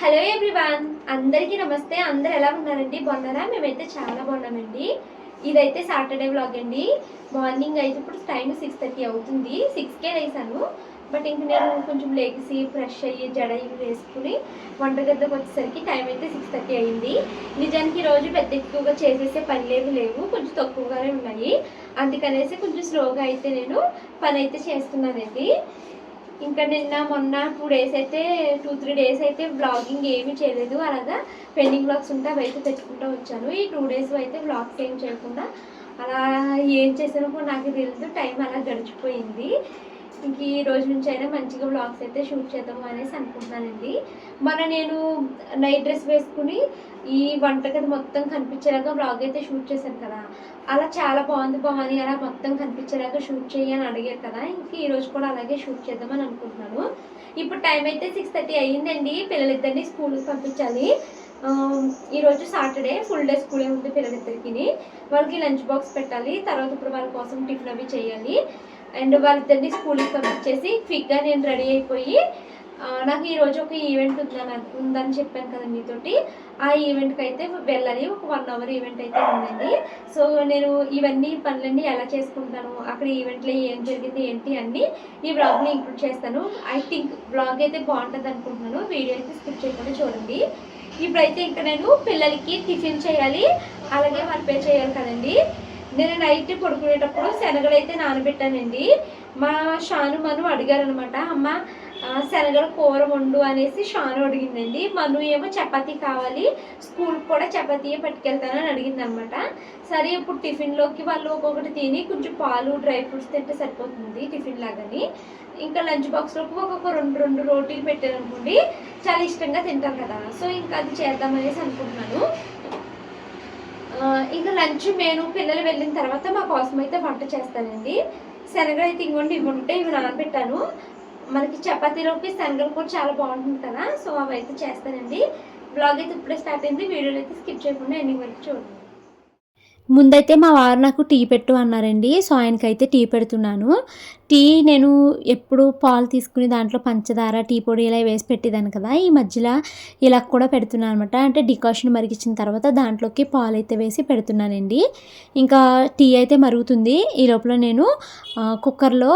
Hello everyone అందరికీ నమస్తే. అందరు ఎలా ఉన్నారండి? బాగున్నారా? మేమైతే చాలా బాగున్నామండి. ఇదైతే సాటర్డే వ్లాగ్ అండి. మార్నింగ్ అయితే ఇప్పుడు టైం సిక్స్ థర్టీ అవుతుంది. సిక్స్కే వేసాను బట్ ఇంక నేను కొంచెం లేచి ఫ్రెష్ అయ్యి జడ ఇవి వేసుకుని వంటగదిలోకి వచ్చేసరికి టైం అయితే సిక్స్ థర్టీ అయింది. నిజానికి రోజు పెద్ద ఎక్కువగా చేసేసే పనిలేవి లేవు కొంచెం తక్కువగానే ఉన్నాయి. అందుకనేసి కొంచెం స్లోగా అయితే నేను పని అయితే చేస్తున్నానండి. ఇంకా నిన్న మొన్న టూ డేస్ అయితే టూ త్రీ డేస్ అయితే బ్లాగింగ్ ఏమీ చేయలేదు అలాగా పెండింగ్ బ్లాగ్స్ ఉంటే అవి అయితే పెట్టుకుంటూ వచ్చాను. ఈ టూ డేస్ అయితే బ్లాగ్స్ ఏం చేయకుండా అలా ఏం చేసానో నాకు తెలియదు. టైం అలా గడిచిపోయింది. ఇంక ఈ రోజు నుంచి అయినా మంచిగా బ్లాగ్స్ అయితే షూట్ చేద్దాం అనేసి అనుకుంటున్నానండి. మన నేను నైట్ డ్రెస్ వేసుకుని ఈ వంటగది మొత్తం కనిపించేలాగా బ్లాగ్ అయితే షూట్ చేశాను కదా. అలా చాలా బాగుంది భవాని అలా మొత్తం కనిపించేలాగా షూట్ చేయని అడిగారు కదా. ఇంక ఈ రోజు కూడా అలాగే షూట్ చేద్దామని అనుకుంటున్నాను. ఇప్పుడు టైం అయితే సిక్స్ థర్టీ అయ్యిందండి. పిల్లలిద్దరిని స్కూల్కి పంపించాలి. ఈరోజు సాటర్డే ఫుల్ డే స్కూలే ఉంది పిల్లలిద్దరికి వాళ్ళకి లంచ్ బాక్స్ పెట్టాలి. తర్వాత ఇప్పుడు వాళ్ళ కోసం టిఫిన్ అవి చేయాలి. అండ్ వాళ్ళిద్దరిని స్కూల్కి పంపించేసి క్విక్గా నేను రెడీ అయిపోయి నాకు ఈరోజు ఒక ఈవెంట్ ఉందని ఉందని చెప్పాను కదా మీతోటి. ఆ ఈవెంట్కి అయితే వెళ్ళాలి ఒక వన్ అవర్ ఈవెంట్ అయితే ఉందండి. సో నేను ఇవన్నీ పనులన్నీ ఎలా చేసుకుంటాను అక్కడ ఈవెంట్లో ఏం జరిగింది ఏంటి అన్నీ ఈ బ్లాగ్ని ఇంక్లూడ్ చేస్తాను. ఐ థింక్ బ్లాగ్ అయితే బాగుంటుంది అనుకుంటున్నాను. వీడియో అయితే స్కిప్ చేయకుండా చూడండి. ఇప్పుడైతే ఇంకా నేను పిల్లలకి టిఫిన్ చేయాలి అలాగే పే చేయాలి కదండి. నేను నైట్ పడుకునేటప్పుడు శనగలు అయితే నానబెట్టానండి. మా షాను మను అడిగారనమాట అమ్మ శనగల కూర వండు అనేసి షాను అడిగిందండి. మను ఏమో చపాతీ కావాలి స్కూల్కి కూడా చపాతీయే పట్టుకెళ్తానని అడిగింది అనమాట సరే ఇప్పుడు టిఫిన్లోకి వాళ్ళు ఒక్కొక్కటి తిని కొంచెం పాలు డ్రై ఫ్రూట్స్ తింటే సరిపోతుంది టిఫిన్ లాగాని. ఇంకా లంచ్ బాక్స్లోకి ఒక్కొక్క రెండు రెండు రోటీలు పెట్టాను అనుకోండి చాలా ఇష్టంగా తింటారు కదా. సో ఇంకా అది చేద్దామనేసి అనుకుంటున్నాను. ఇంకా లంచ్ నేను పిల్లలు వెళ్ళిన తర్వాత మా కోసం అయితే వంట చేస్తానండి. శనగలు అయితే ఇంకోండి ఇవి ఉంటే ఇవి నానబెట్టాను. మనకి చపాతీలోకి శనగలు కూడా చాలా బాగుంటుంది కదా సో అవి అయితే చేస్తానండి. బ్లాగ్ అయితే ఇప్పుడే స్టార్ట్ అయింది వీడియోలు అయితే స్కిప్ చేయకుండా ఎండింగ్ వరకు చూడండి. ముందైతే మా వారు నాకు టీ పెట్టు అన్నారండి సో ఆయనకైతే టీ పెడుతున్నాను. టీ నేను ఎప్పుడు పాలు తీసుకుని దాంట్లో పంచదార టీ పొడి ఇలా వేసి పెట్టేదాన్ని కదా. ఈ మధ్యలో ఇలా కూడా పెడుతున్నాను అనమాట అంటే డికాషన్ మరిగించిన తర్వాత దాంట్లోకి పాలు అయితే వేసి పెడుతున్నానండి. ఇంకా టీ అయితే మరుగుతుంది. ఈ లోపల నేను కుక్కర్లో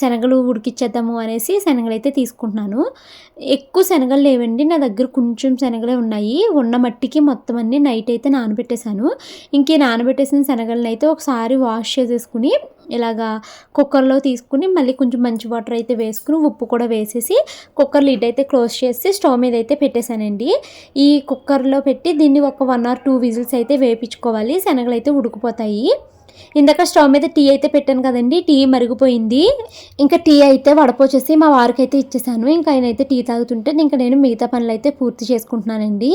శనగలు ఉడికిచ్చేద్దాము అనేసి శనగలు అయితే తీసుకుంటున్నాను. ఎక్కువ శనగలు లేవండి. నా దగ్గర కొంచెం శనగలే ఉన్నాయి. ఉన్న మట్టికి మొత్తం అన్ని నైట్ అయితే నానబెట్టేశాను. ఇంక నానబెట్టేసిన శనగలను అయితే ఒకసారి వాష్ చేసేసుకుని ఇలాగా కుక్కర్లో తీసుకుని మళ్ళీ కొంచెం మంచి వాటర్ అయితే వేసుకుని ఉప్పు కూడా వేసేసి కుక్కర్ లిడ్ అయితే క్లోజ్ చేసి స్టవ్ మీద అయితే పెట్టేశానండి. ఈ కుక్కర్లో పెట్టి దీన్ని ఒక వన్ ఆర్ టూ విజిల్స్ అయితే వేపించుకోవాలి. శనగలు అయితే ఉడికిపోతాయి. ఇందాక స్టవ్ మీద టీ అయితే పెట్టాను కదండి టీ మరిగిపోయింది. ఇంకా టీ అయితే వడపోచేసి మా వారికి అయితే ఇచ్చేసాను. ఇంకా ఆయన అయితే టీ తాగుతుంటే ఇంకా నేను మిగతా పనులు అయితే పూర్తి చేసుకుంటున్నానండి.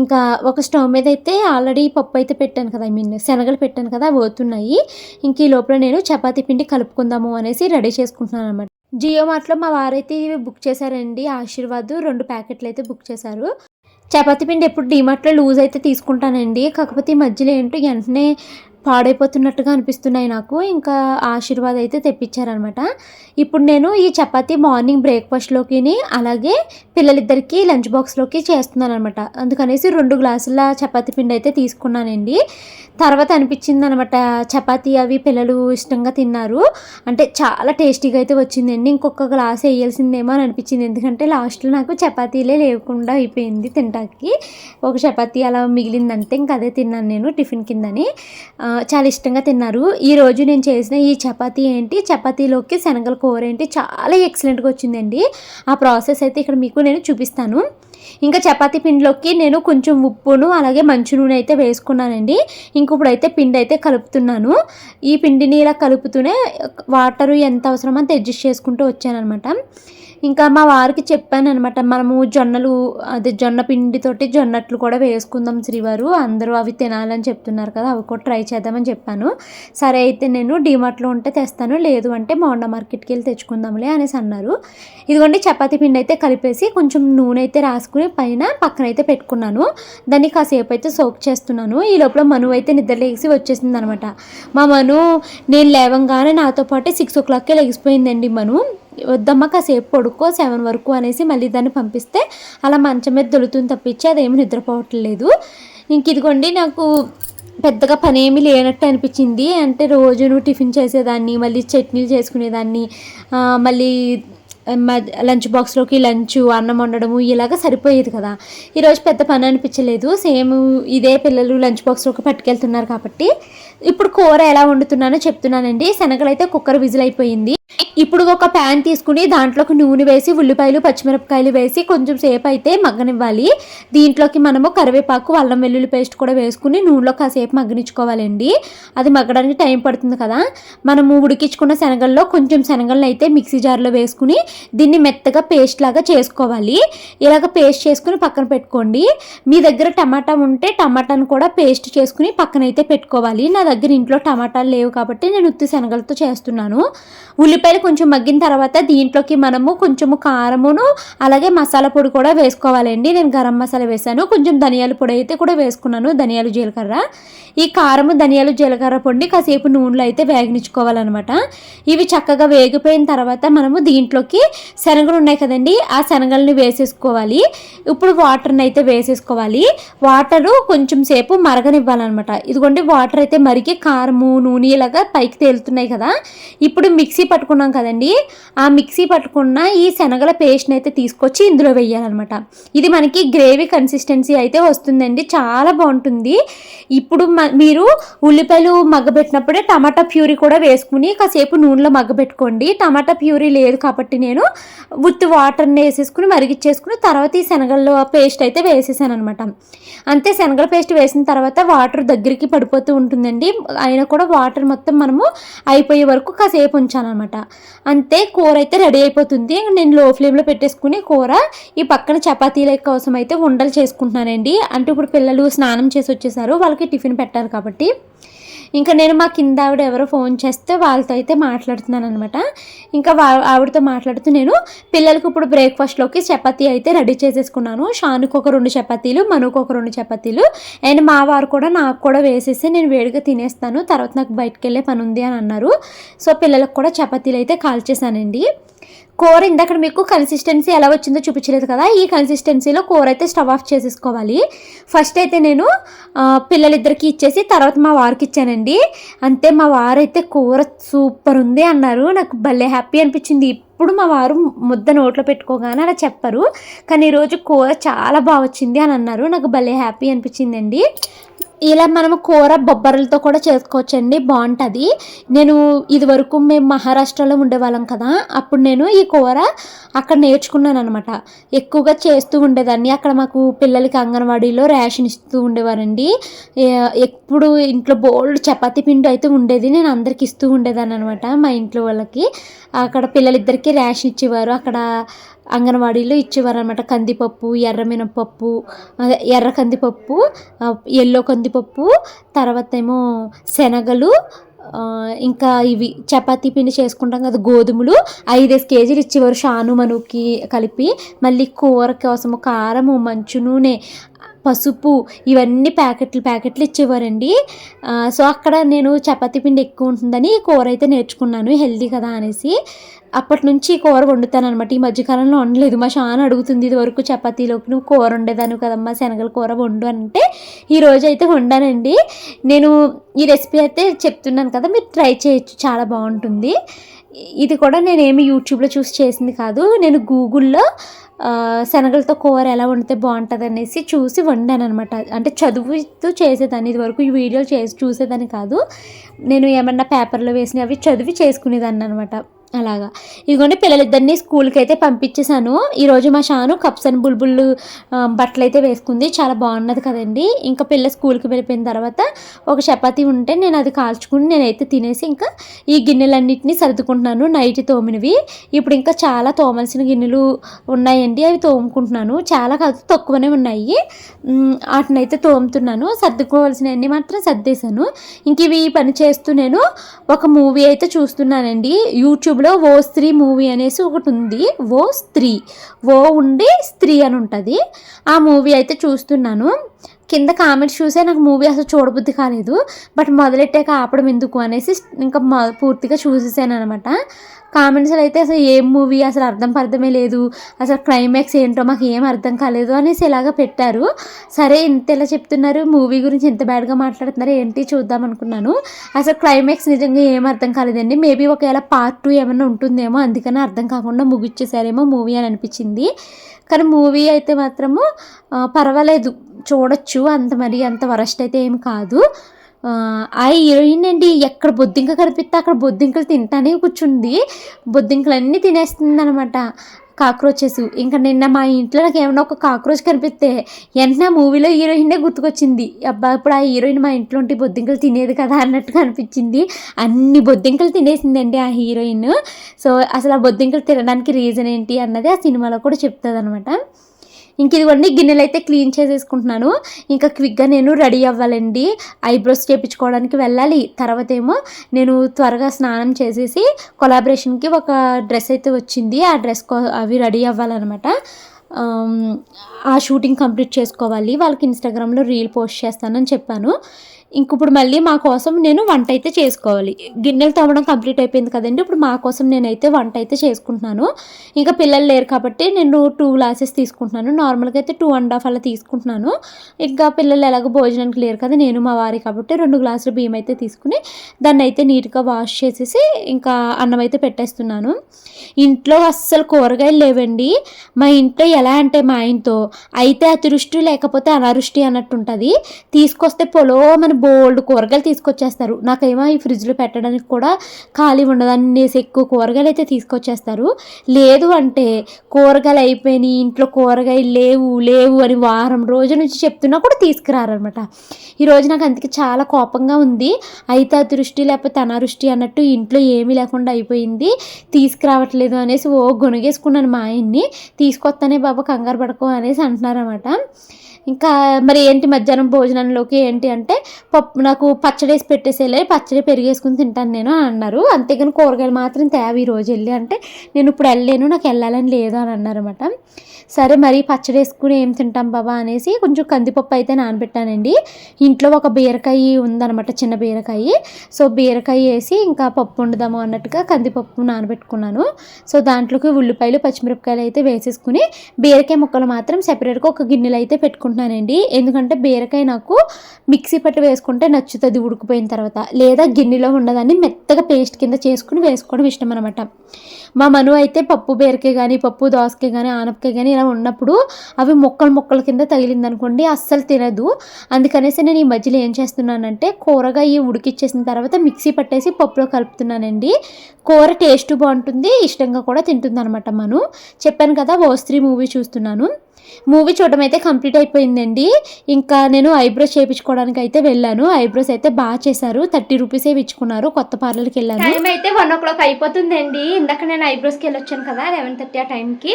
ఇంకా ఒక స్టవ్ మీద అయితే ఆల్రెడీ పప్పు అయితే పెట్టాను కదా ఐ మీన్ శనగలు పెట్టాను కదా పోతున్నాయి ఇంక ఈ లోపల నేను చపాతీ పిండి కలుపుకుందాము అనేసి రెడీ చేసుకుంటున్నాను అనమాట జియో మార్ట్లో మా వారైతే ఇవి బుక్ చేశారండి. ఆశీర్వాద్ రెండు ప్యాకెట్లు అయితే బుక్ చేశారు. చపాతీ పిండి ఎప్పుడు డిమార్ట్లో లూజ్ అయితే తీసుకుంటానండి. కాకపోతే ఈ మధ్యలో ఏంటో వెంటనే పాడైపోతున్నట్టుగా అనిపిస్తున్నాయి నాకు. ఇంకా ఆశీర్వాద్ అయితే తెప్పించారనమాట ఇప్పుడు నేను ఈ చపాతీ మార్నింగ్ బ్రేక్ఫాస్ట్లోకి అలాగే పిల్లలిద్దరికి లంచ్ బాక్స్లోకి చేస్తున్నాను అనమాట అందుకనేసి రెండు గ్లాసుల చపాతీ పిండి అయితే తీసుకున్నానండి. తర్వాత అనిపించింది అనమాట చపాతీ అవి పిల్లలు ఇష్టంగా తిన్నారు. అంటే చాలా టేస్టీగా అయితే వచ్చిందండి. ఇంకొక గ్లాస్ వేయాల్సిందేమో అని అనిపించింది. ఎందుకంటే లాస్ట్లో నాకు చపాతీలే లేకుండా అయిపోయింది తింటాకి ఒక చపాతీ అలా మిగిలిందంటే ఇంకా అదే తిన్నాను నేను టిఫిన్ కిందని. ఆ, చాలా ఇష్టంగా తిన్నారు. ఈ రోజు నేను చేసిన ఈ చపాతీ ఏంటి? చపాతీలోకి శనగల కూర ఏంటి? చాలా ఎక్సలెంట్గా వచ్చిందండి. ఆ ప్రాసెస్ అయితే ఇక్కడ మీకు నేను చూపిస్తాను. ఇంకా చపాతీ పిండిలోకి నేను కొంచెం ఉప్పును అలాగే మంచి నూనె అయితే వేసుకున్నానండి. ఇంక ఇప్పుడైతే పిండి అయితే కలుపుతున్నాను. ఈ పిండిని ఇలా కలుపుతూనే వాటరు ఎంత అవసరమో అంత అడ్జస్ట్ చేసుకుంటూ వచ్చానమాట ఇంకా మా వారికి చెప్పాను అనమాట మనము జొన్నలు అదే జొన్న పిండితోటి జొన్నట్లు కూడా వేసుకుందాం శ్రీవారు అందరూ అవి తినాలని చెప్తున్నారు కదా అవి కూడా ట్రై చేద్దామని చెప్పాను. సరే అయితే నేను డిమార్ట్లో ఉంటే తెస్తాను లేదు అంటే మోండా మార్కెట్కి వెళ్ళి తెచ్చుకుందాంలే అనేసి అన్నారు. ఇదిగోండి చపాతీ పిండి అయితే కలిపేసి కొంచెం నూనె అయితే రాసుకుని పైన పక్కన అయితే పెట్టుకున్నాను. దాన్ని కాసేపు అయితే సోక్ చేస్తున్నాను. ఈ లోపల మను అయితే నిద్ర లేచి వచ్చేసింది అనమాట మా మను నేను లేవంగానే నాతో పాటు సిక్స్ ఓ క్లాక్కే లెగిసిపోయిందండి మను. వద్దమ్మ కాసేపు పడుకో సెవెన్ వరకు అనేసి మళ్ళీ దాన్ని పంపిస్తే అలా మంచం మీద దొలుతుంది తప్పించి అదేమి నిద్రపోవట్లేదు. ఇంక ఇదిగోండి నాకు పెద్దగా పని ఏమీ లేనట్టు అనిపించింది. అంటే రోజు నువ్వు టిఫిన్ చేసేదాన్ని మళ్ళీ చట్నీలు చేసుకునేదాన్ని మళ్ళీ మ- లంచ్ బాక్స్లోకి లంచ్ అన్నం వండడము ఇలాగ సరిపోయేది కదా. ఈరోజు పెద్ద పని అనిపించలేదు. సేమ్ ఇదే పిల్లలు లంచ్ బాక్స్లోకి పట్టుకెళ్తున్నారు కాబట్టి. ఇప్పుడు కూర ఎలా వండుతున్నానో చెప్తున్నానండి. శనగలు అయితే కుక్కర్ విజిల్ అయిపోయింది ఇప్పుడు ఒక ప్యాన్ తీసుకుని దాంట్లోకి నూనె వేసి ఉల్లిపాయలు పచ్చిమిరపకాయలు వేసి కొంచెం సేపు అయితే మగ్గనివ్వాలి. దీంట్లోకి మనము కరివేపాకు అల్లం వెల్లుల్లి పేస్ట్ కూడా వేసుకుని నూనెలో కాసేపు మగ్గనిచ్చుకోవాలండి. అది మగ్గడానికి టైం పడుతుంది కదా. మనము ఉడికించుకున్న శనగల్లో కొంచెం శనగలను అయితే మిక్సీ జార్లో వేసుకుని దీన్ని మెత్తగా పేస్ట్ లాగా చేసుకోవాలి. ఇలాగ పేస్ట్ చేసుకుని పక్కన పెట్టుకోండి. మీ దగ్గర టమాటా ఉంటే టమాటాను కూడా పేస్ట్ చేసుకుని పక్కన అయితే పెట్టుకోవాలి. నా దగ్గర ఇంట్లో టమాటాలు లేవు కాబట్టి నేను ఉత్తి శనగలతో చేస్తున్నాను. ఉల్లిపాయలు కొంచెం మగ్గిన తర్వాత దీంట్లోకి మనము కొంచెము కారమును అలాగే మసాలా పొడి కూడా వేసుకోవాలండి. నేను గరం మసాలా వేసాను కొంచెం ధనియాల పొడి అయితే కూడా వేసుకున్నాను ధనియాలు జీలకర్ర. ఈ కారము ధనియాలు జీలకర్ర పొడి కాసేపు నూనెలో అయితే వేగనిచ్చుకోవాలన్నమాట. ఇవి చక్కగా వేగిపోయిన తర్వాత మనము దీంట్లోకి శనగలు ఉన్నాయి కదండి ఆ శనగల్ని వేసేసుకోవాలి. ఇప్పుడు వాటర్ని అయితే వేసేసుకోవాలి. వాటరు కొంచెం సేపు మరగనివ్వాలన్నమాట. ఇదిగోండి వాటర్ అయితే మరి మరిగి కారము నూనె ఇలాగా పైకి తేలుతున్నాయి కదా. ఇప్పుడు మిక్సీ పట్టుకున్నాం కదండి. ఆ మిక్సీ పట్టుకున్న ఈ శనగల పేస్ట్ని అయితే తీసుకొచ్చి ఇందులో వేయాలన్నమాట. ఇది మనకి గ్రేవీ కన్సిస్టెన్సీ అయితే వస్తుందండి. చాలా బాగుంటుంది. ఇప్పుడు మ- మీరు ఉల్లిపాయలు మగ్గబెట్టినప్పుడే టమాటా ప్యూరీ కూడా వేసుకుని కాసేపు నూనెలో మగ్గబెట్టుకోండి. టమాటా ప్యూరీ లేదు కాబట్టి నేను ఉత్తి వాటర్ని వేసేసుకుని మరిగిచ్చేసుకుని తర్వాత ఈ శనగల్లో పేస్ట్ అయితే వేసేసాను అనమాట అంతే శనగల పేస్ట్ వేసిన తర్వాత వాటర్ దగ్గరికి పడిపోతూ ఉంటుందండి. అయినా కూడా వాటర్ మొత్తం మనము అయిపోయే వరకు కాసేపు ఉంచానమాట అంతే కూర అయితే రెడీ అయిపోతుంది. నేను లో ఫ్లేమ్లో పెట్టేసుకుని కూర ఈ పక్కన చపాతీల కోసం అయితే ఉండలు చేసుకుంటున్నానండి. అంటే ఇప్పుడు పిల్లలు స్నానం చేసి వచ్చేసారు. వాళ్ళకి టిఫిన్ పెట్టారు కాబట్టి. ఇంకా నేను మా కింద ఆవిడ ఎవరో ఫోన్ చేస్తే వాళ్ళతో అయితే మాట్లాడుతున్నాను అనమాట ఇంకా వా ఆవిడతో మాట్లాడుతూ నేను పిల్లలకు ఇప్పుడు బ్రేక్ఫాస్ట్లోకి చపాతీ అయితే రెడీ చేసేసుకున్నాను. షానుకు ఒక రెండు చపాతీలు మనుకు ఒక రెండు చపాతీలు. అండ్ మా వారు కూడా నాకు కూడా వేసేసి నేను వేడిగా తినేస్తాను. తర్వాత నాకు బయటకు వెళ్ళే పని ఉంది అని అన్నారు. సో పిల్లలకు కూడా చపాతీలు అయితే కాల్ చేశానండి కూర ఇందాక మీకు కన్సిస్టెన్సీ ఎలా వచ్చిందో చూపించలేదు కదా. ఈ కన్సిస్టెన్సీలో కూర అయితే స్టవ్ ఆఫ్ చేసేసుకోవాలి. ఫస్ట్ అయితే నేను పిల్లలిద్దరికి ఇచ్చేసి తర్వాత మా వారికి ఇచ్చానండి. అంతే మా వారైతే కూర సూపర్ ఉంది అన్నారు. నాకు భలే హ్యాపీ అనిపించింది. ఇప్పుడు మా వారు ముద్ద నోట్లో పెట్టుకోగానే అలా చెప్పరు. కానీ ఈరోజు కూర చాలా బాగా వచ్చింది అని అన్నారు. నాకు భలే హ్యాపీ అనిపించిందండి. ఇలా మనం కూర బొబ్బర్లతో కూడా చేసుకోవచ్చండి. బాగుంటుంది. నేను ఇదివరకు మేము మహారాష్ట్రలో ఉండేవాళ్ళం కదా అప్పుడు నేను ఈ కూర అక్కడ నేర్చుకున్నాను అనమాట ఎక్కువగా చేస్తూ ఉండేదాన్ని. అక్కడ మాకు పిల్లలకి అంగన్వాడీలో రేషన్ ఇస్తూ ఉండేవారండి. ఎప్పుడు ఇంట్లో బోల్డ్ చపాతీ పిండి అయితే ఉండేది. నేను అందరికి ఇస్తూ ఉండేదాన్ని అనమాట మా ఇంట్లో వాళ్ళకి. అక్కడ పిల్లలిద్దరికీ రేషన్ ఇచ్చేవారు. అక్కడ అంగన్వాడీలో ఇచ్చేవారనమాట కందిపప్పు ఎర్ర మినపప్పు ఎర్ర కందిపప్పు ఎల్లో కందిపప్పు తర్వాత ఏమో శనగలు ఇంకా ఇవి చపాతీ పిండి చేసుకుంటాం కదా గోధుమలు. ఐదేసి కేజీలు ఇచ్చేవారు షాను మనుకి కలిపి. మళ్ళీ కూర కోసము కారము మంచు నూనె. పసుపు ఇవన్నీ ప్యాకెట్లు ప్యాకెట్లు ఇచ్చేవారండి. సో అక్కడ నేను చపాతీ పిండి ఎక్కువ ఉంటుందని కూర అయితే నేర్చుకున్నాను హెల్దీ కదా అనేసి. అప్పటి నుంచి ఈ కూర వండుతాను అనమాట ఈ మధ్యకాలంలో వండలేదు. మా షాన్ అడుగుతుంది ఇది వరకు చపాతీలోకి నువ్వు కూర వండేదాను కదమ్మా శనగల కూర వండు అంటే ఈ రోజు అయితే వండానండి. నేను ఈ రెసిపీ అయితే చెప్తున్నాను కదా మీరు ట్రై చేయొచ్చు. చాలా బాగుంటుంది. ఇది కూడా నేనేమి యూట్యూబ్లో చూసి చేసింది కాదు. నేను గూగుల్లో శనగలతో కూర ఎలా వండితే బాగుంటుంది అనేసి చూసి వండాను అనమాట అంటే చదువుతూ చేసేదాన్ని ఇది వరకు ఈ వీడియోలు చేసి చూసేదాన్ని కాదు. నేను ఏమన్నా పేపర్లో వేసినవి అవి చదివి చేసుకునేదాన్ని అనమాట అలాగా. ఇదిగోండి పిల్లలిద్దరిని స్కూల్కి అయితే పంపించేశాను ఈరోజు మా షాను కప్స్ అండ్ బుల్బుల్ బట్టలు అయితే వేసుకుంది. చాలా బాగున్నది కదండి. ఇంకా పిల్ల స్కూల్కి వెళ్ళిపోయిన తర్వాత ఒక చపాతీ ఉంటే నేను అది కాల్చుకుని నేనైతే తినేసి ఇంకా ఈ గిన్నెలన్నింటినీ సర్దుకుంటున్నాను నైట్ తోమినవి. ఇప్పుడు ఇంకా చాలా తోమాల్సిన గిన్నెలు ఉన్నాయండి అవి తోముకుంటున్నాను. చాలా కాదు తక్కువనే ఉన్నాయి. వాటినైతే తోముతున్నాను. సర్దుకోవాల్సినవన్నీ మాత్రం సర్దేశాను. ఇంక ఇవి పని చేస్తూ నేను ఒక మూవీ అయితే చూస్తున్నానండి. యూట్యూబ్ తెలుగులో ఓ స్త్రీ మూవీ అనేసి ఒకటి ఉంది. ఓ స్త్రీ. ఓ ఉండి స్త్రీ అని ఉంటుంది. ఆ మూవీ అయితే చూస్తున్నాను. కింద కామెంట్స్ చూసే నాకు మూవీ అసలు చూడబుద్ధి కాలేదు. బట్ మొదలెట్టాక ఆపడం ఎందుకు అనేసి ఇంకా పూర్తిగా చూసేసాను అనమాట కామెంట్స్లో అయితే అసలు ఏం మూవీ అసలు అర్థం పర్థమే లేదు. అసలు క్లైమాక్స్ ఏంటో మాకు ఏం అర్థం కాలేదు అనేసి ఇలాగ పెట్టారు. సరే ఇంత ఇలా చెప్తున్నారు. మూవీ గురించి ఇంత బ్యాడ్గా మాట్లాడుతున్నారు? ఏంటి చూద్దాం అనుకున్నాను. అసలు క్లైమాక్స్ నిజంగా ఏం అర్థం కాలేదండి. మేబీ ఒకవేళ పార్ట్ టూ ఏమైనా ఉంటుందేమో అందుకని అర్థం కాకుండా ముగిచ్చేసారేమో మూవీ అని అనిపించింది. కానీ మూవీ అయితే మాత్రము పర్వాలేదు. చూడొచ్చు. అంత మరి అంత వరస్ట్ అయితే ఏం కాదు. ఆ, హీరోయిన్ అండి ఎక్కడ బొద్దింక కనిపిస్తే అక్కడ బొద్దింకలు తింటానే కూర్చుంది. బొద్దింకలు అన్నీ తినేస్తుంది అనమాట కాక్రోచెస్. ఇంకా నిన్న మా ఇంట్లో నాకు ఏమైనా ఒక కాక్రోచ్ కనిపిస్తే వెంటనే మూవీలో హీరోయిన్నే గుర్తుకొచ్చింది. అబ్బా ఇప్పుడు ఆ హీరోయిన్ మా ఇంట్లో ఉంటే బొద్దింకలు తినేది కదా అన్నట్టుగా అనిపించింది. అన్ని బొద్దింకలు తినేసిందండి ఆ హీరోయిన్. సో అసలు ఆ బొద్దింకలు తినడానికి రీజన్ ఏంటి అన్నది ఆ సినిమాలో కూడా చెప్తుంది అనమాట ఇంక ఇదిగోండి గిన్నెలు అయితే క్లీన్ చేసేసుకుంటున్నాను. ఇంకా క్విక్గా నేను రెడీ అవ్వాలండి. ఐబ్రోస్ చేయించుకోవడానికి వెళ్ళాలి. తర్వాత ఏమో నేను త్వరగా స్నానం చేసేసి కొలాబరేషన్కి ఒక డ్రెస్ అయితే వచ్చింది. ఆ డ్రెస్ కో అవి రెడీ అవ్వాలన్నమాట. ఆ షూటింగ్ కంప్లీట్ చేసుకోవాలి. వాళ్ళకి ఇన్స్టాగ్రామ్లో రీల్ పోస్ట్ చేస్తానని చెప్పాను. ఇంక ఇప్పుడు మళ్ళీ మా కోసం నేను వంట అయితే చేసుకోవాలి. గిన్నెలు తవ్వడం కంప్లీట్ అయిపోయింది కదండి ఇప్పుడు మా కోసం నేనైతే వంట అయితే చేసుకుంటున్నాను. ఇంకా పిల్లలు లేరు కాబట్టి నేను టూ గ్లాసెస్ తీసుకుంటున్నాను. నార్మల్గా అయితే టూ అండ్ హాఫ్ అలా తీసుకుంటున్నాను. ఇంకా పిల్లలు ఎలాగో భోజనానికి లేరు కదా నేను మా వారి కాబట్టి రెండు గ్లాసులు బియ్యం అయితే తీసుకుని దాన్ని అయితే నీట్గా వాష్ చేసేసి ఇంకా అన్నం అయితే పెట్టేస్తున్నాను. ఇంట్లో అస్సలు కూరగాయలు లేవండి. మా ఇంట్లో ఎలా అంటే మా ఆయనతో అయితే అతివృష్టి లేకపోతే అనావృష్టి అన్నట్టు ఉంటుంది. తీసుకొస్తే పొలో మన బోల్డ్ కూరగాయలు తీసుకొచ్చేస్తారు. నాకేమో ఈ ఫ్రిడ్జ్లో పెట్టడానికి కూడా ఖాళీ ఉండదు. అన్నేసి ఎక్కువ కూరగాయలు అయితే తీసుకొచ్చేస్తారు. లేదు అంటే కూరగాయలు అయిపోయినాయి ఇంట్లో కూరగాయలు లేవు లేవు అని వారం రోజు నుంచి చెప్తున్నా కూడా తీసుకురారనమాట ఈరోజు నాకు అందుకే చాలా కోపంగా ఉంది. అయితే అదృష్టి లేకపోతే అనారుష్టి అన్నట్టు ఇంట్లో ఏమీ లేకుండా అయిపోయింది. తీసుకురావట్లేదు అనేసి ఓ గొనుగేసుకున్నాను మా ఆయన్ని. తీసుకొస్తానే బాబా కంగారు పడకు అనేసి అంటున్నారన్నమాట. ఇంకా మరి ఏంటి మధ్యాహ్నం భోజనంలోకి ఏంటి అంటే పప్పు నాకు పచ్చడి వేసి పెట్టేసేలే పచ్చడి పెరిగేసుకుని తింటాను నేను అని అన్నారు. అంతేగాని కూరగాయలు మాత్రం తేవ ఈ రోజు వెళ్ళి అంటే నేను ఇప్పుడు వెళ్ళలేను నాకు వెళ్ళాలని లేదు అని అన్నారన్నమాట సరే మరి పచ్చడి వేసుకుని ఏం తింటాం బాబా అనేసి కొంచెం కందిపప్పు అయితే నానబెట్టానండి. ఇంట్లో ఒక బీరకాయ ఉందన్నమాట చిన్న బీరకాయ. సో బీరకాయ వేసి ఇంకా పప్పు వండుదాము అన్నట్టుగా కందిపప్పు నానబెట్టుకున్నాను. సో దాంట్లోకి ఉల్లిపాయలు పచ్చిమిరపకాయలు అయితే వేసేసుకుని బీరకాయ ముక్కలు మాత్రం సెపరేట్గా ఒక గిన్నెలో అయితే పెట్టుకుంటున్నానండి. ఎందుకంటే బీరకాయ నాకు మిక్సీ పట్టు వేసుకుంటే నచ్చుతుంది ఉడికిపోయిన తర్వాత. లేదా గిన్నెలో ఉండదాన్ని మెత్తగా పేస్ట్ కింద చేసుకుని వేసుకోవడం ఇష్టం అనమాట మా మను అయితే పప్పు బీరకాయ కానీ పప్పు దోసకాయ కానీ ఆనపకాయ కానీ ఏదైనా ఉన్నప్పుడు అవి మొక్కలు మొక్కల కింద తగిలింది అనుకోండి అస్సలు తినదు. అందుకనేసి నేను ఈ మధ్యలో ఏం చేస్తున్నానంటే కూరగాయ ఉడికిచ్చేసిన తర్వాత మిక్సీ పట్టేసి పప్పులో కలుపుతున్నానండి. కూర టేస్ట్ బాగుంటుంది ఇష్టంగా కూడా తింటుంది అనమాట మను. చెప్పాను కదా ఓస్త్రీ మూవీ చూస్తున్నాను. మూవీ చూడడం అయితే కంప్లీట్ అయిపోయిందండి. ఇంకా నేను ఐబ్రోస్ చేయించుకోవడానికి అయితే వెళ్ళాను. ఐబ్రోస్ అయితే బాగా చేశారు. థర్టీ రూపీస్ ఇచ్చుకున్నారు. కొత్త పార్లర్కి వెళ్ళాను. టైం అయితే వన్ ఓ క్లాక్ అయిపోతుందండి. ఇందాక నేను ఐబ్రోస్కి వెళ్ళొచ్చాను కదా లెవెన్ థర్టీ ఆ టైంకి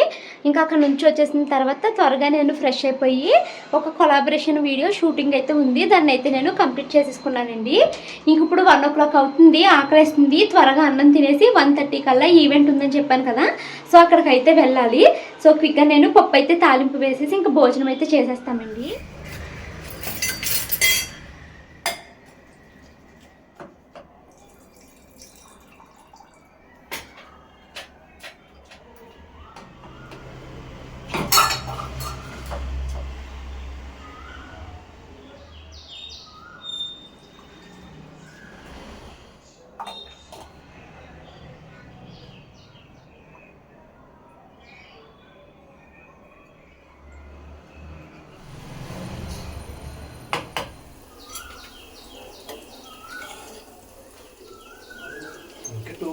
ఇంకా అక్కడ నుంచి వచ్చేసిన తర్వాత త్వరగా నేను ఫ్రెష్ అయిపోయి ఒక కొలాబరేషన్ వీడియో షూటింగ్ అయితే ఉంది. దాన్ని అయితే నేను కంప్లీట్ చేసేసుకున్నానండి. ఇంక ఇప్పుడు వన్ ఓ క్లాక్ అవుతుంది. ఆకలేస్తుంది. త్వరగా అన్నం తినేసి వన్ థర్టీ కల్లా ఈవెంట్ ఉందని చెప్పాను కదా. సో అక్కడికి అయితే వెళ్ళాలి. సో క్విక్గా నేను పప్పు అయితే తాలింపు వేసేసి ఇంకా భోజనం అయితే చేసేస్తామండి.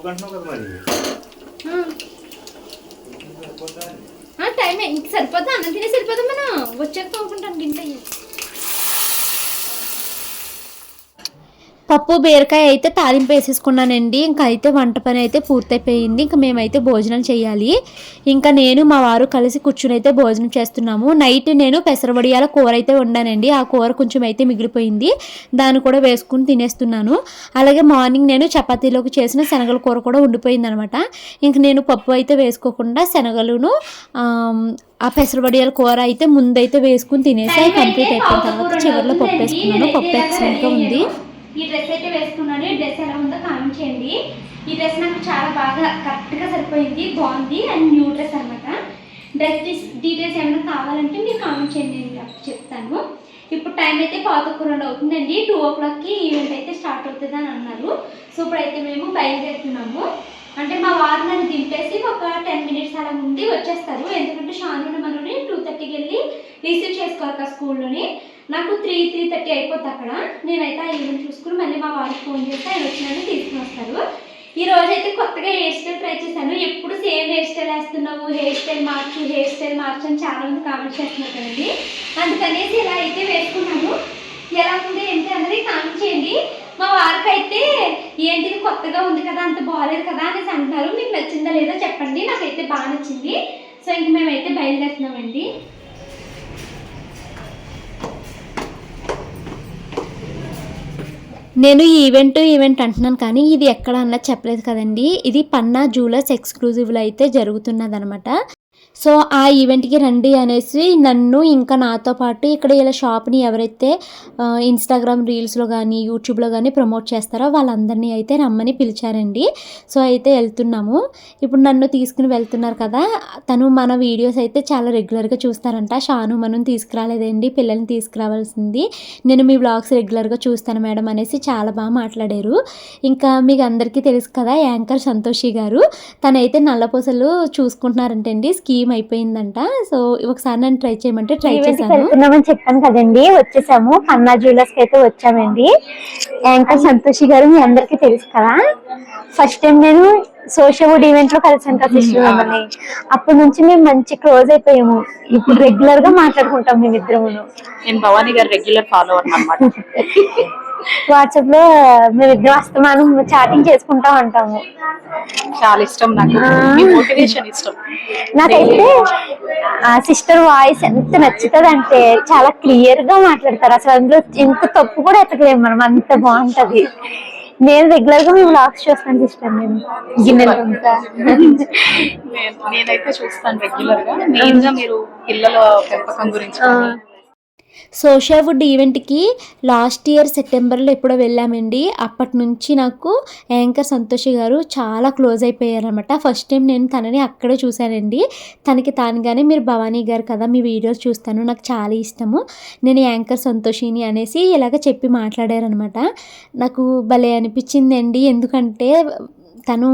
ఇంకా టూ కదా మరి? టైం ఇంక సరిపోతా అన్నం తినే సరిపోతాం మనం. వచ్చాక తోముకుంటాను గింట పప్పు బీరకాయ అయితే తాలింపు వేసేసుకున్నానండి. ఇంకా అయితే వంట పని అయితే పూర్తయిపోయింది. ఇంకా మేమైతే భోజనం చేయాలి. ఇంకా నేను మా వారు కలిసి కూర్చుని అయితే భోజనం చేస్తున్నాము. నైట్ నేను పెసరవడియాల కూర అయితే వండానండి. ఆ కూర కొంచెం అయితే మిగిలిపోయింది. దాన్ని కూడా వేసుకుని తినేస్తున్నాను. అలాగే మార్నింగ్ నేను చపాతీలోకి చేసిన శనగల కూర కూడా ఉండిపోయింది అనమాట ఇంక నేను పప్పు అయితే వేసుకోకుండా శనగలును ఆ పెసరవడియాల కూర అయితే ముందైతే వేసుకుని తినేసి కంప్లీట్ అయిపోయిన తర్వాత చివరిలో పప్పు వేసుకున్నాను. పప్పు ఎక్సలెంట్గా ఉంది. ఈ డ్రెస్ అయితే వేసుకున్నాను. ఈ డ్రెస్ ఎలా ఉందో కామెంట్ చేయండి. ఈ డ్రెస్ నాకు చాలా బాగా కరెక్ట్గా సరిపోయింది బాగుంది అండ్ న్యూ డ్రెస్ అనమాట డ్రెస్ డీటెయిల్స్ ఏమైనా కావాలంటే మీరు కామెంట్ చేయండి నేను చెప్తాను. ఇప్పుడు టైం అయితే పాతొక్క రెండు అవుతుందండి. టూ ఓ క్లాక్కి ఈవెంట్ అయితే స్టార్ట్ అవుతుంది అని అన్నారు. సో ఇప్పుడైతే మేము బయలుదేరుతున్నాము. అంటే మా వారు నన్ను దింపేసి ఒక టెన్ మినిట్స్ అలా ముందు వచ్చేస్తారు. ఎందుకంటే షాను మనని టూ థర్టీకి వెళ్ళి రిసీవ్ చేసుకోవాలి కదా స్కూల్లోని నాకు త్రీ త్రీ థర్టీ అయిపోతుంది అక్కడ. నేనైతే ఆ ఈవెంట్ చూసుకుని మళ్ళీ మా వారికి ఫోన్ చేస్తే ఆయన వచ్చినట్టు తీసుకుని వస్తారు. ఈ రోజు అయితే కొత్తగా హెయిర్ స్టైల్ ట్రై చేశాను. ఎప్పుడు సేమ్ హెయిర్ స్టైల్ వేస్తున్నావు? హెయిర్ స్టైల్ మార్చు హెయిర్ స్టైల్ మార్చు అని చాలా మంది కామెంట్ చేస్తున్నారు కదండి. అందుకనేసి ఇలా అయితే వేసుకున్నాను. ఎలా ఉంది ఏంటి అన్నది కామెంట్ చేయండి. మా వారికి అయితే ఏంటిది కొత్తగా ఉంది కదా అంత బాగాలేదు కదా అనేసి అంటున్నారు. మీకు నచ్చిందా లేదా చెప్పండి. నాకైతే బాగా నచ్చింది. సో ఇంక మేమైతే బయలుదేరుతున్నామండి. నేను ఈవెంట్ ఈవెంట్ అంటున్నాను కానీ ఇది ఎక్కడ అన్నది చెప్పలేదు కదండి. ఇది పన్నా జ్యువెలర్స్ ఎక్స్క్లూజివ్లో అయితే జరుగుతున్నది అనమాట సో ఆ ఈవెంట్కి రండి అనేసి నన్ను ఇంకా నాతో పాటు ఇక్కడ ఇలా షాప్ని ఎవరైతే ఇన్స్టాగ్రామ్ రీల్స్లో కానీ యూట్యూబ్లో కానీ ప్రమోట్ చేస్తారో వాళ్ళందరినీ అయితే రమ్మని పిలిచారండి. సో అయితే వెళ్తున్నాము. ఇప్పుడు నన్ను తీసుకుని వెళ్తున్నారు కదా తను మన వీడియోస్ అయితే చాలా రెగ్యులర్గా చూస్తారంట. షాను మనం తీసుకురాలేదండి పిల్లల్ని తీసుకురావాల్సింది. నేను మీ బ్లాగ్స్ రెగ్యులర్గా చూస్తాను మేడం అనేసి చాలా బాగా మాట్లాడారు. ఇంకా మీకు అందరికీ తెలుసు కదా యాంకర్ సంతోషి గారు. తనైతే నల్లపూసలు చూసుకుంటున్నారంటండి. స్కీమ్ అయిపోయిందంట. సో ఒకసారి నన్ను ట్రై చేయమంటే ట్రై వెళ్తున్నామని చెప్పాను కదండి వచ్చేసాము. కన్నా జ్యువెలర్స్కి అయితే వచ్చామండి. యాంకర్ సంతోషి గారు మీ అందరికీ తెలుసు కదా? ఫస్ట్ టైం నేను సోషల్ వుడ్ ఈవెంట్లో కలిసాను కదా సిస్టర్ మిమ్మల్ని. అప్పటి నుంచి మేము మంచి క్లోజ్ అయిపోయాము. ఇప్పుడు రెగ్యులర్గా మాట్లాడుకుంటాం మేమిద్దరము నేను భవానీ గారు రెగ్యులర్ ఫాలోవర్ అనమాట వాట్సాప్లో మేమిద్దరం అస్తమానం చాటింగ్ చేసుకుంటాం అంటాము చాలా ఇష్టం నాకు. మీ మోటివేషన్ ఇష్టం. నాకైతే ఆ సిస్టర్ వాయిస్ ఎంత నచ్చుతుంది అంటే చాలా క్లియర్గా మాట్లాడతారు. అసలు అందులో ఎంత తప్పు కూడా ఎత్తకలేము మనం. అంత బాగుంటది. నేను రెగ్యులర్గా మేము బ్లాగ్స్ చూస్తాను సిస్టర్ నేను. గిన్నెలంతా నేను- నేనైతే చూస్తాను రెగ్యులర్గా మెయిన్గా మీరు పిల్లల పెంపకం గురించి కానీ, సోషల్ వుడ్ ఈవెంట్కి లాస్ట్ ఇయర్ సెప్టెంబర్లో ఎప్పుడో వెళ్ళామండి. అప్పటి నుంచి నాకు యాంకర్ సంతోషి గారు చాలా క్లోజ్ అయిపోయారనమాట ఫస్ట్ టైం నేను తనని అక్కడే చూశానండి. తనకి తానుగానే మీరు భవానీ గారు కదా మీ వీడియోస్ చూస్తాను నాకు చాలా ఇష్టము. నేను యాంకర్ సంతోషిని అనేసి ఇలాగ చెప్పి మాట్లాడారనమాట నాకు భలే అనిపించిందండి. ఎందుకంటే తను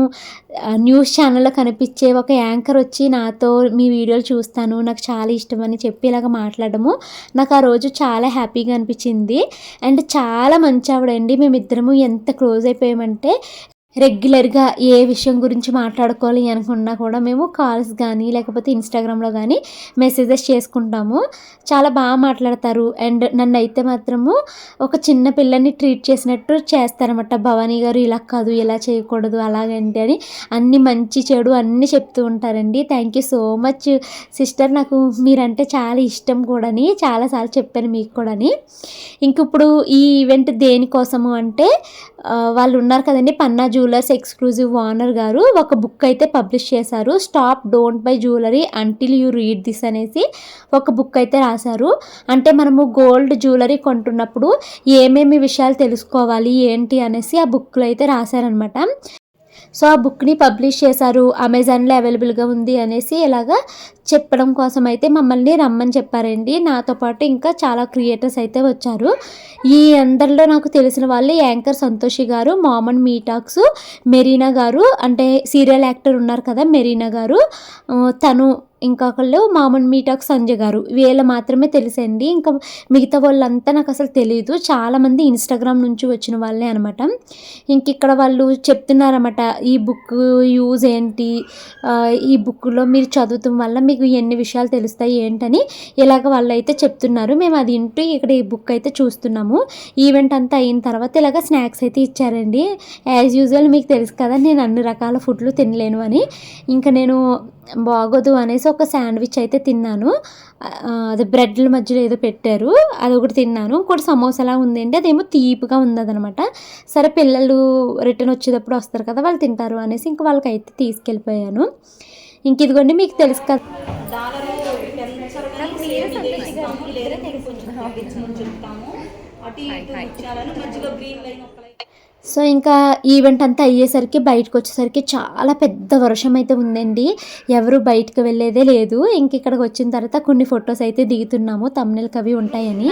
న్యూస్ ఛానల్లో కనిపించే ఒక యాంకర్ వచ్చి నాతో మీ వీడియోలు చూస్తాను నాకు చాలా ఇష్టం అని చెప్పి ఇలాగ మాట్లాడము నాకు ఆ రోజు చాలా హ్యాపీగా అనిపించింది. అండ్ చాలా మంచి ఆవిడండి. మేమిద్దరము ఎంత క్లోజ్ అయిపోయామంటే రెగ్యులర్గా ఏ విషయం గురించి మాట్లాడుకోవాలి అనుకున్నా కూడా మేము కాల్స్ కానీ లేకపోతే ఇన్స్టాగ్రామ్లో కానీ మెసేజెస్ చేసుకుంటాము. చాలా బాగా మాట్లాడతారు. అండ్ నన్ను అయితే మాత్రము ఒక చిన్న పిల్లని ట్రీట్ చేసినట్టు చేస్తారన్నమాట. భవానీ గారు ఇలా కాదు ఇలా చేయకూడదు అలాగంటే అని అన్ని మంచి చెడు అన్నీ చెప్తూ ఉంటారండి. Thank you so much. Sister నాకు మీరంటే చాలా ఇష్టం కూడాని చాలాసార్లు చెప్పాను మీకు కూడాని. ఇంక ఇప్పుడు ఈ ఈవెంట్ దేనికోసము అంటే వాళ్ళు ఉన్నారు కదండి పన్నా జ్యువెలర్స్ ఎక్స్క్లూజివ్ ఓనర్ గారు ఒక బుక్ అయితే పబ్లిష్ చేశారు stop don't buy jewellery until you read this అనేసి ఒక బుక్ అయితే రాశారు. అంటే మనము గోల్డ్ జ్యువెలరీ కొంటున్నప్పుడు ఏమేమి విషయాలు తెలుసుకోవాలి ఏంటి అనేసి ఆ బుక్లో అయితే రాశారనమాట సో ఆ బుక్ని పబ్లిష్ చేశారు. అమెజాన్లో అవైలబుల్గా ఉంది అనేసి ఇలాగా చెప్పడం కోసం అయితే మమ్మల్ని రమ్మని చెప్పారండి. నాతో పాటు ఇంకా చాలా క్రియేటర్స్ అయితే వచ్చారు. ఈ అందరిలో నాకు తెలిసిన వాళ్ళు యాంకర్ సంతోషి గారు మామన్ మీటాక్స్ మెరీనా గారు అంటే సీరియల్ యాక్టర్ ఉన్నారు కదా మెరీనా గారు తను ఇంకొకళ్ళు మామూలు మీటాక్ సంజయ్ గారు. వీళ్ళ మాత్రమే తెలుసండి ఇంకా మిగతా వాళ్ళంతా నాకు అసలు తెలియదు చాలామంది ఇన్స్టాగ్రామ్ నుంచి వచ్చిన వాళ్ళే అనమాట. ఇంక ఇక్కడ వాళ్ళు చెప్తున్నారన్నమాట ఈ బుక్ యూజ్ ఏంటి? ఈ బుక్లో మీరు చదువుతాం వల్ల మీకు ఎన్ని విషయాలు తెలుస్తాయి ఏంటని ఇలాగ వాళ్ళు అయితే చెప్తున్నారు. మేము అది ఇంటూ ఇక్కడ ఈ బుక్ అయితే చూస్తున్నాము. ఈవెంట్ అంతా అయిన తర్వాత ఇలాగ స్నాక్స్ అయితే ఇచ్చారండి. యాజ్ యూజువల్ మీకు తెలుసు కదా నేను అన్ని రకాల ఫుడ్లు తినలేను అని. ఇంకా నేను బాగోదు అనేసి ఒక శాండ్విచ్ అయితే తిన్నాను. అది బ్రెడ్ల మధ్యలో ఏదో పెట్టారు. అది ఒకటి తిన్నాను. ఇంకోటి సమోసాలా ఉందండి. అదేమో తీపిగా ఉందన్నమాట. సరే పిల్లలు రిటర్న్ వచ్చేటప్పుడు వస్తారు కదా వాళ్ళు తింటారు అనేసి ఇంక వాళ్ళకైతే తీసుకెళ్ళిపోయాను. ఇంక ఇదిగోండి మీకు తెలుసు కదా. సో ఇంకా ఈవెంట్ అంతా అయ్యేసరికి బయటకు వచ్చేసరికి చాలా పెద్ద వర్షం అయితే ఉందండి. ఎవరు బయటకు వెళ్ళేదే లేదు. ఇంక ఇక్కడికి వచ్చిన తర్వాత కొన్ని ఫొటోస్ అయితే దిగుతున్నాము. తమ్నెల్కి అవి ఉంటాయని.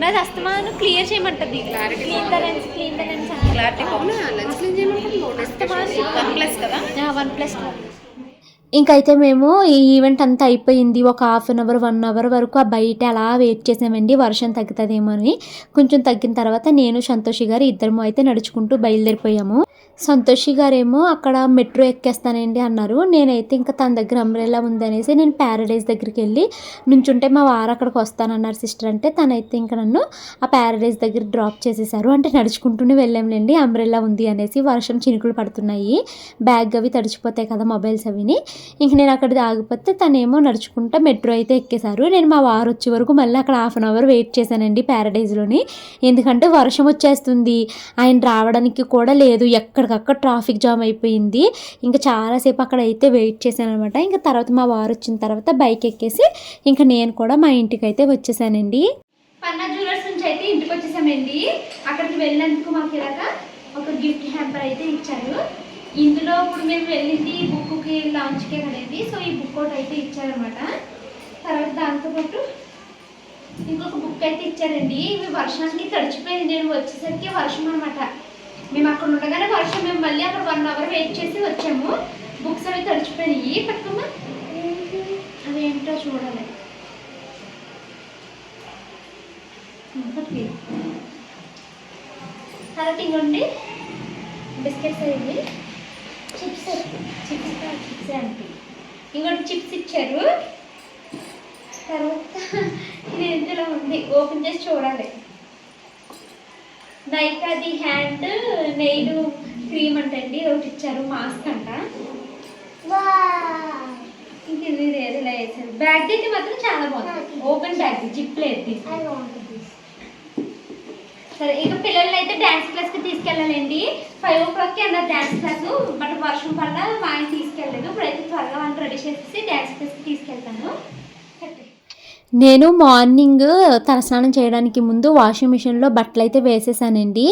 నాది అస్తమాను క్లియర్ చేయమంటది. వన్ ప్లస్ కదా? వన్ ప్లస్ ఇంకైతే మేము ఈ ఈవెంట్ అంతా అయిపోయింది. ఒక half an hour one hour వరకు ఆ బయట అలా వెయిట్ చేసామండి. వర్షం తగ్గుతుందేమో అని. కొంచెం తగ్గిన తర్వాత నేను సంతోషి గారు ఇద్దరము అయితే నడుచుకుంటూ బయలుదేరిపోయాము. సంతోషి గారేమో అక్కడ మెట్రో ఎక్కేస్తానండి అన్నారు. నేనైతే ఇంకా తన దగ్గర అంబ్రెల్లా ఉందనేసి నేను ప్యారడైజ్ దగ్గరికి వెళ్ళి నుంచుంటే మా వారు అక్కడికి వస్తానన్నారు సిస్టర్ అంటే. తనైతే ఇంకా నన్ను ఆ ప్యారడైజ్ దగ్గర డ్రాప్ చేసేసారు. అంటే నడుచుకుంటూనే వెళ్ళాంలేండి. అంబ్రెల్లా ఉంది అనేసి వర్షం చినుకులు పడుతున్నాయి. బ్యాగ్ అవి తడిచిపోతాయి కదా మొబైల్స్ అవిని. ఇంక నేను అక్కడ ఆగిపోతే తనేమో నడుచుకుంటా మెట్రో అయితే ఎక్కేశారు. నేను మా వారు వచ్చే వరకు మళ్ళీ అక్కడ హాఫ్ అన్ అవర్ వెయిట్ చేశానండి ప్యారడైజ్లోని. ఎందుకంటే వర్షం వచ్చేస్తుంది. ఆయన రావడానికి కూడా లేదు. ఎక్కడికక్కడ ట్రాఫిక్ జామ్ అయిపోయింది. ఇంకా చాలాసేపు అక్కడ అయితే వెయిట్ చేశాను అనమాట ఇంకా తర్వాత మా వారు వచ్చిన తర్వాత బైక్ ఎక్కేసి ఇంకా నేను కూడా మా ఇంటికి అయితే వచ్చేసానండి పన్నా జ్యువెలర్స్ నుంచి అయితే ఇంటికి వచ్చేసామండి. అక్కడికి వెళ్ళినందుకు మాకు ఇలాగ ఒక గిఫ్ట్ హ్యాంపర్ అయితే ఇచ్చారు. ఇందులో ఇప్పుడు మేము వెళ్ళింది ఈ బుక్కి లాంచ్కే కదండి సో ఈ బుక్ ఒకటి అయితే ఇచ్చారనమాట తర్వాత దాంతోపాటు ఇంకొక బుక్ అయితే ఇచ్చారండి. ఇవి వర్షానికి తడిచిపోయింది. నేను వచ్చేసరికి వర్షం అనమాట మేము అక్కడ ఉండగానే వర్షం. మేము మళ్ళీ అక్కడ వన్ అవర్ వెయిట్ చేసి వచ్చాము. బుక్స్ అవి తడిచిపోయినాయి. పట్టుకోమా అవి ఏంటో చూడాలి. తర్వాత ఇంకోండి బిస్కెట్స్ అయ్యింది చిప్స్ చిప్స్ చిప్స్ అంటే ఇంకోటి చిప్స్ ఇచ్చారు. తర్వాత ఇది ఇందులో ఉంది. ఓపెన్ చేసి చూడాలి నైకాది హ్యాండ్ నెయిల్ క్రీమ్ అంటండి. ఒకటి ఇచ్చారు. మాస్క్ అంట. ఇంక ఇది ఏదో వేసారు బ్యాగ్ అయితే మాత్రం చాలా బాగుంది. ఓపెన్ బ్యాగ్ జిప్ లేదు సరే ఇక పిల్లల్ని అయితే డ్యాన్స్ క్లాస్కి తీసుకెళ్ళాలండి. ఫైవ్ ఓ క్లాక్కి అన్నారు డ్యాన్స్ క్లాస్ బట్ వర్షం పడ్డ మా ఆయన తీసుకెళ్ళలేదు. ఇప్పుడైతే త్వరగా వాళ్ళని రెడీ చేసేసి డ్యాన్స్ క్లాస్కి తీసుకెళ్తాను. నేను మార్నింగ్ తలస్నానం చేయడానికి ముందు వాషింగ్ మిషన్లో బట్టలు అయితే వేసేసానండి.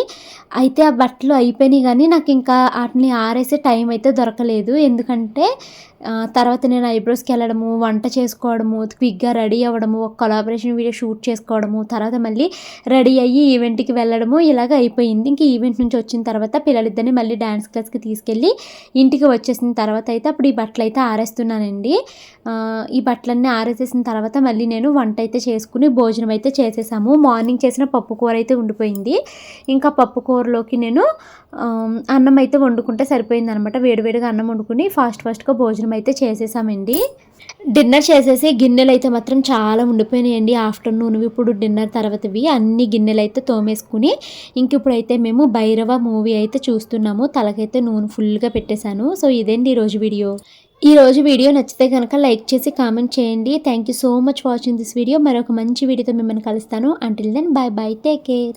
అయితే ఆ బట్టలు అయిపోయినాయి కానీ నాకు ఇంకా వాటిని ఆరేసే టైం అయితే దొరకలేదు. ఎందుకంటే తర్వాత నేను ఐబ్రోస్కి వెళ్ళడము వంట చేసుకోవడము క్విక్గా రెడీ అవ్వడము ఒక కొలాబరేషన్ వీడియో షూట్ చేసుకోవడము తర్వాత మళ్ళీ రెడీ అయ్యి ఈవెంట్కి వెళ్ళడము ఇలాగ అయిపోయింది. ఇంక ఈవెంట్ నుంచి వచ్చిన తర్వాత పిల్లలిద్దరిని మళ్ళీ డ్యాన్స్ క్లాస్కి తీసుకెళ్ళి ఇంటికి వచ్చేసిన తర్వాత అయితే అప్పుడు ఈ బట్టలు అయితే ఆరేస్తున్నానండి. ఈ బట్టలన్నీ ఆరేసేసిన తర్వాత మళ్ళీ నేను వంట అయితే చేసుకుని భోజనం అయితే చేసేసాము. మార్నింగ్ చేసిన పప్పు కూర అయితే ఉండిపోయింది. ఇంకా పప్పు కూరలోకి నేను అన్నం అయితే వండుకుంటే సరిపోయింది అనమాట వేడివేడిగా అన్నం వండుకుని ఫాస్ట్ ఫాస్ట్గా భోజనం అయితే చేసేసామండి. డిన్నర్ చేసేసి గిన్నెలు అయితే మాత్రం చాలా ఉండిపోయినాయండి. ఆఫ్టర్నూన్ ఇప్పుడు డిన్నర్ తర్వాతవి. అన్ని గిన్నెలు అయితే తోమేసుకుని ఇంక ఇప్పుడైతే మేము భైరవ మూవీ అయితే చూస్తున్నాము. తలకైతే నూనె ఫుల్గా పెట్టేశాను. సో ఇదేంటి ఈరోజు వీడియో? ఈ రోజు వీడియో నచ్చితే కనుక లైక్ చేసి కామెంట్ చేయండి. Thank you so much watching this video. మరొక మంచి వీడియోతో మిమ్మల్ని కలుస్తాను. Until then bye bye take care